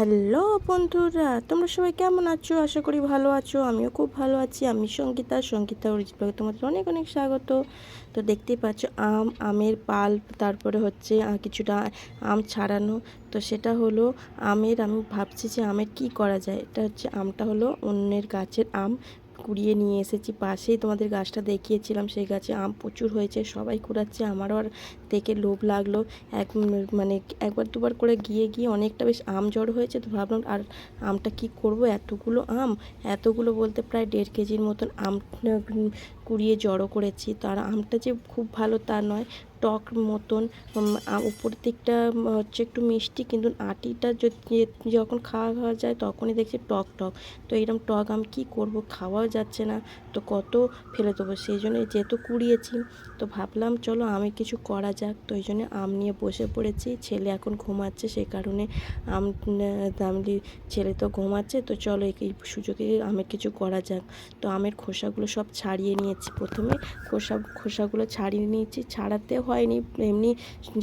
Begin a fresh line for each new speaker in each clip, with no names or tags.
Hello বন্ধুরা, তোমরা সবাই কেমন আছো? আশা করি ভালো আছো, আমিও খুব ভালো আছি। আমি সঙ্গীতা সঙ্গীতা অরিজিৎ তোমাদের অনেক অনেক স্বাগত। তো দেখতেই পাচ্ছ, আম, আমের পাল্প তারপরে হচ্ছে কিছুটা আম ছাড়ানো। তো সেটা হলো আমের, আমি ভাবছি যে আমের কি করা যায়? এটা হচ্ছে আমটা হলো অন্যের গাছের আম কুড়িয়ে নিয়ে এসেছি পাশেই। তোমাদের গাছটা দেখিয়েছিলাম, সেই গাছে আম প্রচুর হয়েছে, সবাই কুড়াচ্ছে, আমারও আর দেখে লোভ লাগল। এক মানে একবার দুবার করে গিয়ে গিয়ে অনেকটা বেশ আম জড়ো হয়েছে তো ভাবলাম, আর আমটা কি করব? এতগুলো আম? এতগুলো বলতে প্রায় দেড় কেজির মতন আম কুড়িয়ে জড়ো করেছি। তো আর আমটা যে খুব ভালো তা নয়, টক মতন উপর দিকটা হচ্ছে একটু মিষ্টি কিন্তু আটিটা যখন খাওয়া খাওয়া যায় তখনই দেখছি টক টক। তো এরকম টক আম কি করব? খাওয়াও যাচ্ছে না। তো কত ফেলে দেবো? সেই জন্য যেহেতু কুড়িয়েছি, তো ভাবলাম চলো আমি কিছু করা যাক, তো ওই জন্য আম নিয়ে বসে পড়েছি। ছেলে এখন ঘুমাচ্ছে সেই কারণে আম দামলি ছেলে তো ঘুমাচ্ছে, তো চলো এই সুযোগে আমের কিছু করা যাক। তো আমের খোসাগুলো সব ছাড়িয়ে নিয়েছি। প্রথমে খোসা, খোসাগুলো ছাড়িয়ে নিয়েছি। ছাড়াতে হয়নি, এমনি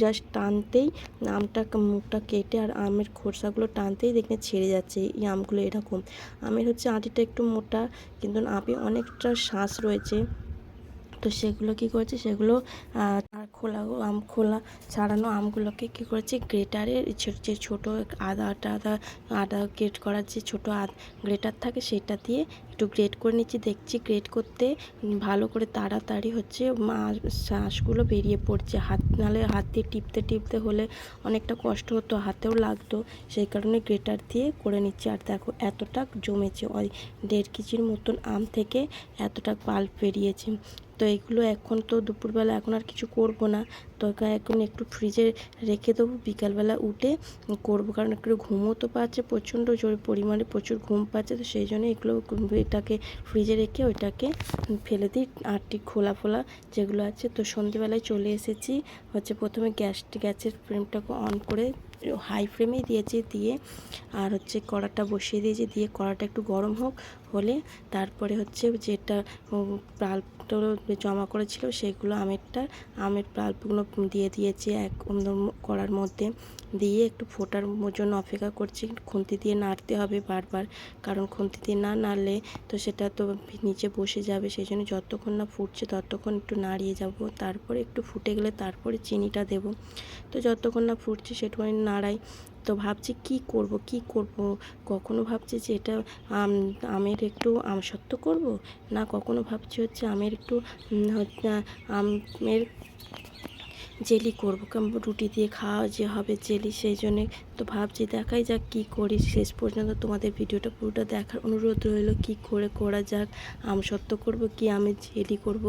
জাস্ট টানতেই আমটা মুখটা কেটে আর আমের খোসাগুলো টানতেই দেখে ছেড়ে যাচ্ছে এই আমগুলো এরকম। আমের হচ্ছে আটিটা একটু মোটা, কিন্তু আমে অনেকটা শ্বাস রয়েছে। তো সেগুলো কী করেছি? সেগুলো খোলা আম খোলা ছাড়ানো আমগুলোকে কী করেছি? গ্রেটারে যে ছোটো আদা টাদা আদা গ্রেট করার যে ছোটো গ্রেটার থাকে সেটা দিয়ে একটু গ্রেট করে নিচ্ছি। দেখছি গ্রেট করতে ভালো করে তাড়াতাড়ি হচ্ছে শ্বাসগুলো বেরিয়ে পড়ছে। হাত, নালে হাত দিয়ে টিপতে টিপতে হলে অনেকটা কষ্ট হতো, হাতেও লাগতো। সেই কারণে গ্রেটার দিয়ে করে নিচ্ছি। আর দেখো এতটা জমেছে, ওই দেড় কেজির মতন আম থেকে এতটা পাল্প বেরিয়েছে। তো এগুলো এখন তো দুপুরবেলা এখন আর কিছু করব না। তো এখন একটু ফ্রিজে রেখে দেবো, বিকালবেলা উঠে করব, কারণ একটু ঘুমও তো পাচ্ছে, প্রচণ্ড জোর পরিমাণে প্রচুর ঘুম পাচ্ছে, তো সেই জন্য এগুলো এটাকে ফ্রিজে রেখে ওইটাকে ফেলে দিই, আটটি খোলা ফোলা যেগুলো আছে। তো সন্ধেবেলায় চলে এসেছি, হচ্ছে প্রথমে গ্যাস, গ্যাসের ফ্লেমটাকে অন করে হাই ফ্লেমেই দিয়েছি দিয়ে, আর হচ্ছে কড়াটা বসিয়ে দিয়েছি দিয়ে কড়াটা একটু গরম হোক, হলে তারপরে হচ্ছে যেটা পাল্পটা জমা করেছিল সেগুলো আমেরটা, আমের পাল্পগুলো দিয়ে দিয়েছি এক কড়ার মধ্যে। দিয়ে একটু ফোটার জন্য অপেক্ষা করছি। খুন্তি দিয়ে নাড়তে হবে বারবার, কারণ খুন্তি দিয়ে না নাড়লে তো সেটা তো নিচে বসে যাবে। সেই জন্য যতক্ষণ না ফুটছে ততক্ষণ একটু নাড়িয়ে যাব। তারপরে একটু ফুটে গেলে তারপরে চিনিটা দেব। তো যতক্ষণ না ফুটছে সেটুখানি নাড়াই। তো ভাবছি কি করব কি করব? কখনো ভাবছি যে এটা আম, আমের একটু আমসত্ত্ব করব? না কখনো ভাবছি হচ্ছে আমের একটু আমের জেলি করব। রুটি দিয়ে খাওয়া যে হবে জেলি সেই জন্যে তো ভাবছি দেখাই যাক কী করি। শেষ পর্যন্ত তোমাদের ভিডিওটা পুরোটা দেখার অনুরোধ রইল কী করে করা যাক, আম সত্ত্ব করব কি আমি জেলি করব।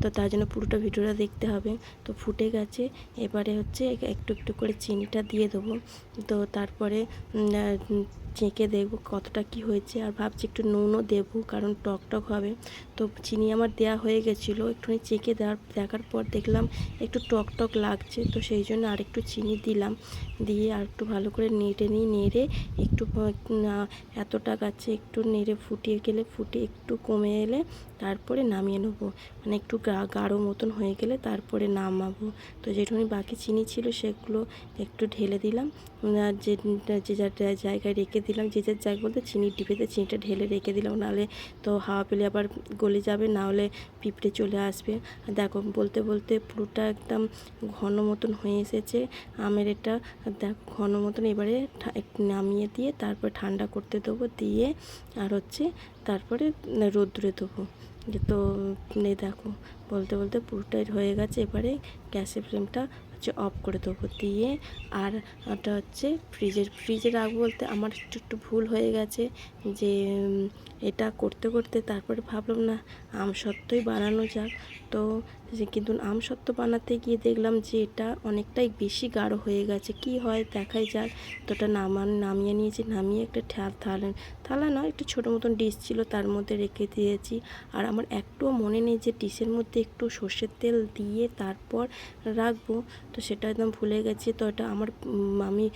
তো তার জন্য পুরোটা ভিডিওটা দেখতে হবে। তো ফুটে গেছে, এবারে হচ্ছে একটু একটু করে চিনিটা দিয়ে দেবো। তো তারপরে চেঁকে দেখব কতটা কি হয়েছে। আর ভাবছি একটু নুনও দেবো কারণ টক টক হবে। তো চিনি আমার দেয়া হয়ে গেছিল, একটুখানি চেঁকে দেওয়ার, দেখার পর দেখলাম একটু টক টক লাগছে, তো সেই জন্য আর একটু চিনি দিলাম। দিয়ে আর একটু ভালো করে নেড়ে নিই নেড়ে একটু এতটা গাছে একটু নেড়ে ফুটিয়ে গেলে, ফুটে একটু কমে এলে তারপরে নামিয়ে নেব। মানে একটু গাঢ় মতন হয়ে গেলে তারপরে নামাবো। তো যেটুকুনি বাকি চিনি ছিল সেগুলো একটু ঢেলে দিলাম। আর যে যে যার জায়গায় রেখে দিলাম, যে যার জায়গা বলতে চিনির ডিবেতে চিনিটা ঢেলে রেখে দিলাম। নাহলে তো হাওয়া পেলে আবার গলে যাবে না হলে পিঁপড়ে চলে আসবে। দেখো, বলতে বলতে পুরোটা একদম ঘন মতন হয়ে এসেছে আমের এটা। দেখো, ঘন মতন এবারে নামিয়ে দিয়ে তারপর ঠান্ডা করতে দেবো দিয়ে। আর হচ্ছে তারপরে রোদ্রে দেবো তো এই দেখো, বলতে বলতে পুরোটাই হয়ে গেছে। এবারে গ্যাসের ফ্লেমটা হচ্ছে অফ করে দেবো দিয়ে। আর ওটা হচ্ছে ফ্রিজের, ফ্রিজে রাখব বলতে আমার একটু একটু ভুল হয়ে গেছে যে, এটা করতে করতে তারপরে ভাবলাম না, আম সত্ত্বই বানানো যাক। তো কিন্তু আম সত্ত্ব বানাতে গিয়ে দেখলাম যে এটা অনেকটাই বেশি গাঢ় হয়ে গেছে। কি হয় দেখাই যাক। তো ওটা নামান, নামিয়ে নিয়েছি, নামিয়ে একটা ঠা- থালা থালা নয় একটু ছোটো মতন ডিশ ছিল, তার মধ্যে রেখে দিয়েছি। আর আমার একটুও মনে নেই যে ডিশের মধ্যে একটু সর্ষের তেল দিয়ে তারপর রাখব। তো সেটা একদম ভুলে গেছি। তো এটা আমার আমি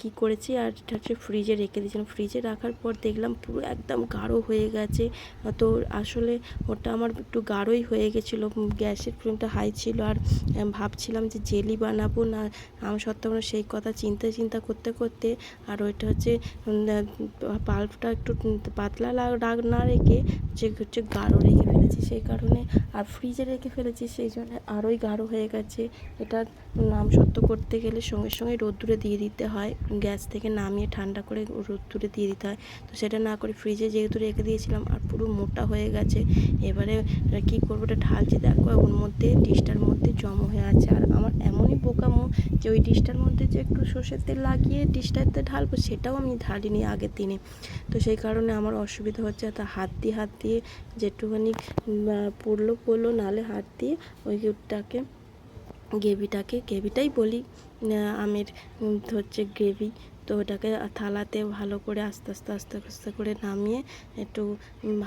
কি করেছি? আর এটা হচ্ছে ফ্রিজে রেখে দিয়েছিলাম। ফ্রিজে রাখার পর দেখলাম পুরো একদম গাঢ় হয়ে গেছে। তো আসলে ওটা আমার একটু গাঢ়ই হয়ে গেছিল। গ্যাসের ফ্লেমটা হাই ছিল। আর ভাবছিলাম যে জেলি বানাবো না আম সত্ত্বেও সেই কথা চিন্তা চিন্তা করতে করতে, আর ওইটা হচ্ছে বাল্বটা একটু পাতলা লা- না রেখে যে হচ্ছে গাঢ় রেখে ফেলেছি, সেই কারণে আর ফ্রিজে রেখে ফেলেছি, সেই জন্য আরোই গাঢ় হয়ে গেছে। এটা নাম সত্য করতে গেলে সঙ্গে সঙ্গে রোদ্দুরে দিয়ে দিতে হয়, গ্যাস থেকে নামিয়ে ঠান্ডা করে রোদ্দুরে দিয়ে দিতে হয়। তো সেটা না করে ফ্রিজে যেহেতু রেখে দিয়েছিলাম, আর পুরো মোটা হয়ে গেছে, এবারে কী করব ওটা ঢালছি, দেখো, ওর মধ্যে ডিশটার মধ্যে জমা হয়ে আছে। আর আমার এমনই বোকামো যে ওই ডিশটার মধ্যে যে একটু সর্ষের তেল লাগিয়ে ডিশটাতে ঢালবো, সেটাও আমি ঢালিনি আগের দিনে। তো সেই কারণে আমার অসুবিধা হচ্ছে। তা হাত দিয়ে হাত দিয়ে যেটুখানি পড়ল পড়ল নালে হাত দিয়ে ওই গিফটটাকে গ্রেভিটাকে, গ্রেভিটাই বলি আমের হচ্ছে গ্রেভি। তো ওটাকে থালাতে ভালো করে আস্তে আস্তে আস্তে আস্তে করে নামিয়ে একটু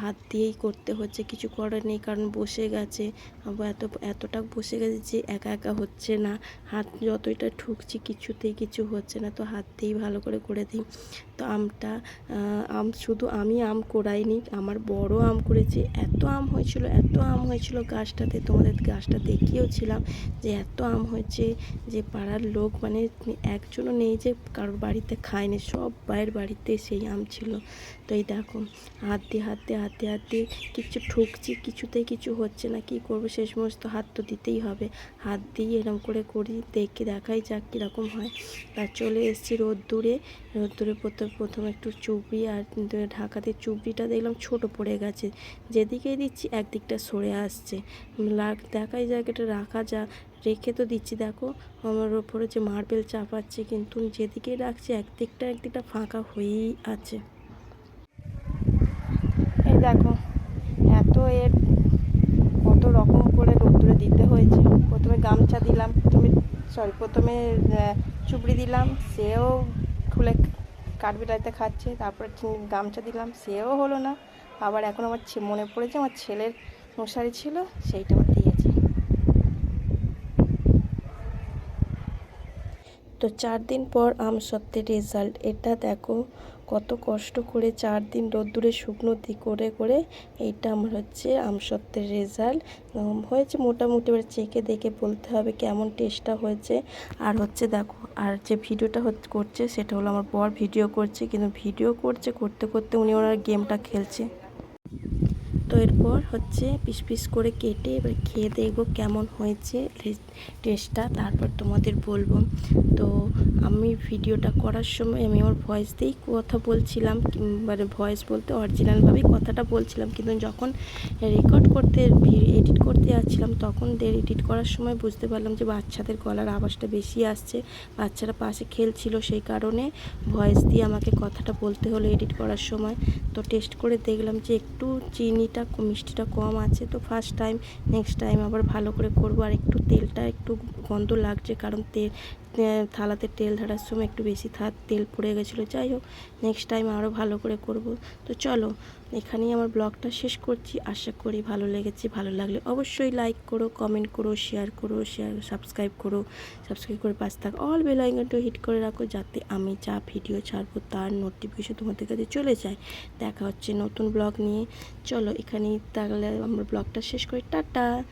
হাত দিয়েই করতে হচ্ছে। কিছু করার নেই কারণ বসে গেছে। এত, এতটা বসে গেছে যে একা একা হচ্ছে না। হাত যতটা ঠুকছি কিছুতেই কিছু হচ্ছে না। তো হাত দিয়েই ভালো করে করে দিই। তো আমটা আম শুধু আমি আম কোড়াইনি আমার বড় আম করেছে। এত আম হয়েছিল, এত আম হয়েছিল গাছটাতে। তোমাদের গাছটা দেখিয়েওছিলাম যে এত আম হয়েছে যে পাড়ার লোক মানে একজনও নেই যে কারোর বাড়িতে খায়নি, সব বাইরের বাড়িতে সেই আম ছিল। তো এই দেখো, হাত দিয়ে হাত দিয়ে হাত হাত দিয়ে কিছু ঠুকছি, কিছুতেই কিছু হচ্ছে না। কি করব? সেই সমস্ত হাত তো দিতেই হবে। হাত দিয়ে এরকম করে করি, দেখে দেখাই যাক কীরকম হয়। আর চলে এসেছি রোদ্দুরে। রোদ্দুরে প্রথম প্রথম একটু চুবড়ি আর ঢাকাতে চুবড়িটা দেখলাম ছোট পড়ে গেছে। যেদিকেই দিচ্ছি একদিকটা সরে আসছে। লাগ, দেখাই যাক, এটা রাখা যা রেখে তো দিচ্ছি, দেখো। আমার ওপরে যে মার্বেল চাপাচ্ছে, কিন্তু যেদিকে রাখছি, একদিকটা একদিকটা ফাঁকা হয়েই আছে। এই দেখো, এত এর কত রকম করে রোদ্দুরে দিতে হয়েছে। প্রথমে গামছা দিলাম, প্রথমে সরি প্রথমে চুবড়ি দিলাম, সেও খুলে কাঠবিড়াইতে খাচ্ছে, তারপরে গামছা দিলাম, সেও হলো না। আবার এখন আমার মনে পড়েছে আমার ছেলের মশারি ছিল, সেইটা আবার দিয়েছে তো চার দিন পর আম সত্যের রেজাল্ট এটা দেখো, কত কষ্ট করে চার দিন রোদ্দুরে শুকনো করে করে এইটা আমার হচ্ছে আম সত্যের রেজাল্ট হয়েছে মোটামুটি, এবার চেখে দেখে বলতে হবে কেমন টেস্টটা হয়েছে। আর হচ্ছে দেখো, আর যে ভিডিওটা হচ্ছে করছে সেটা হলো আমার বর ভিডিও করছে, কিন্তু ভিডিও করছে, করতে করতে উনি ওনার গেমটা খেলছে। তো এরপর হচ্ছে পিস পিস করে কেটে এবার খেয়ে দেখব কেমন হয়েছে টেস্টটা তারপর তোমাদের বলব। তো আমি ভিডিওটা করার সময় আমি আমার ভয়েস দিয়েই কথা বলছিলাম মানে ভয়েস বলতে অরিজিনালভাবেই কথাটা বলছিলাম, কিন্তু যখন রেকর্ড করতে এডিট করতে যাচ্ছিলাম, তখন এডিট করার সময় বুঝতে পারলাম যে বাচ্চাদের গলার আওয়াজটা বেশি আসছে। বাচ্চারা পাশে খেলছিল, সেই কারণে ভয়েস দিয়ে আমাকে কথাটা বলতে হলো এডিট করার সময়। তো টেস্ট করে দেখলাম যে একটু চিনিটা ক- মিষ্টিটা কম আছে, তো ফার্স্ট টাইম নেক্সট টাইম আবার ভালো করে করব। আর একটু তেলটা একটু গন্ধ লাগছে, কারণ তেল থালাতে তেল ঢালার সময় একটু বেশি থাক তেল পড়ে গেছিল। যাই হোক নেক্সট টাইম আরও ভালো করে করব। তো চলো এখানেই আমার ব্লগটা শেষ করছি। আশা করি ভালো লেগেছে, ভালো লাগলে অবশ্যই লাইক করো কমেন্ট করো শেয়ার করো শেয়ার সাবস্ক্রাইব করো সাবস্ক্রাইব করে পাশে থাক অল বেল আইকনটা হিট করে রাখো যাতে আমি যা ভিডিও ছাড়বো তার নোটিফিকেশন তোমাদের কাছে চলে যায়। দেখা হচ্ছে নতুন ব্লগ নিয়ে। চলো এখানেই তাহলে আমার ব্লগটা শেষ করি। টাটা!